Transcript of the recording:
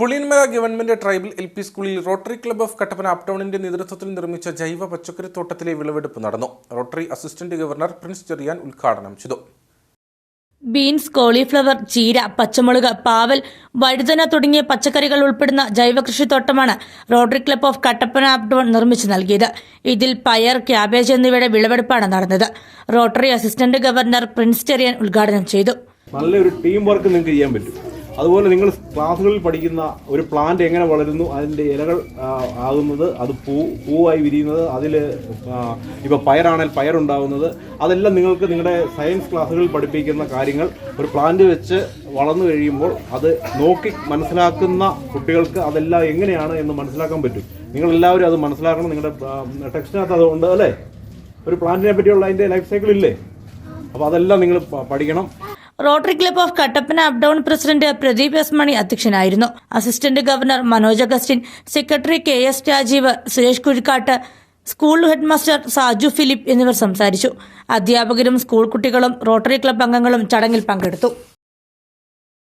Puliyanmala government tribal L P സ്കൂളിൽ Rotary club of Kattappana അപ്ടൗണിന്റെ നേതൃത്വത്തിൽ നിർമ്മിച്ച ജൈവ പച്ചക്കറി തോട്ടത്തിലെ വിളവെടുപ്പ് നടന്നു. Rotary assistant governor Prince Cherian ഉദ്ഘാടനം ചെയ്തു. ബീൻസ് കോളിഫ്ലവർ ചീര പച്ചമുളക് പാവൽ വഴുതന തുടങ്ങിയ പച്ചക്കറികൾ ഉൾപ്പെടുന്ന ജൈവ കൃഷിത്തോട്ടമാണ് Rotary Club of Kattappana Uptown നിർമ്മിച്ചു നൽകിയത്. ഇതിൽ പയർ ക്യാബേജ് എന്നിവയുടെ വിളവെടുപ്പാണ് നടന്നത്. Rotary assistant governor Prince Cherian ഉദ്ഘാടനം ചെയ്തു. നല്ലൊരു ടീം വർക്ക് നിങ്ങൾക്ക് ചെയ്യാൻ പറ്റും. അതുപോലെ നിങ്ങൾ ക്ലാസ്സുകളിൽ പഠിക്കുന്ന ഒരു പ്ലാന്റ് എങ്ങനെ വളരുന്നു അതിന്റെ ഇലകൾ ആകുന്നത് അത് പൂ പൂവായി വിരിയുന്നത് അതിൽ ഇപ്പോൾ പയറാണെങ്കിൽ പയറുണ്ടാകുന്നത് അതെല്ലാം നിങ്ങൾക്ക് നിങ്ങളുടെ സയൻസ് ക്ലാസ്സുകളിൽ പഠിപ്പിക്കുന്ന കാര്യങ്ങൾ ഒരു പ്ലാന്റ് വെച്ച് വളർന്നു കഴിയുമ്പോൾ അത് നോക്കി മനസ്സിലാക്കുന്ന കുട്ടികൾക്ക് അതെല്ലാം എങ്ങനെയാണ് എന്ന് മനസ്സിലാക്കാൻ പറ്റും. നിങ്ങളെല്ലാവരും അത് മനസ്സിലാക്കണം നിങ്ങളുടെ ടെക്സ്റ്റിനകത്ത് അതുകൊണ്ട് അല്ലേ? ഒരു പ്ലാന്റിനെ പറ്റിയുള്ള അതിന്റെ ലൈഫ് സൈക്കിൾ ഇല്ലേ? അപ്പോൾ അതെല്ലാം നിങ്ങൾ പഠിക്കണം. Rotary Club of Kattappana Uptown president Pradeep S Mani അധ്യക്ഷനായിരുന്നു. Assistant governor Manoj Augustine secretary K S Rajeev Suresh Kuzhikkattu school headmaster Saju Philip എന്നിവർ സംസാരിച്ചു. അധ്യാപകരും സ്കൂൾ കുട്ടികളും റോട്ടറി ക്ലബ് അംഗങ്ങളും ചടങ്ങിൽ പങ്കെടുത്തു.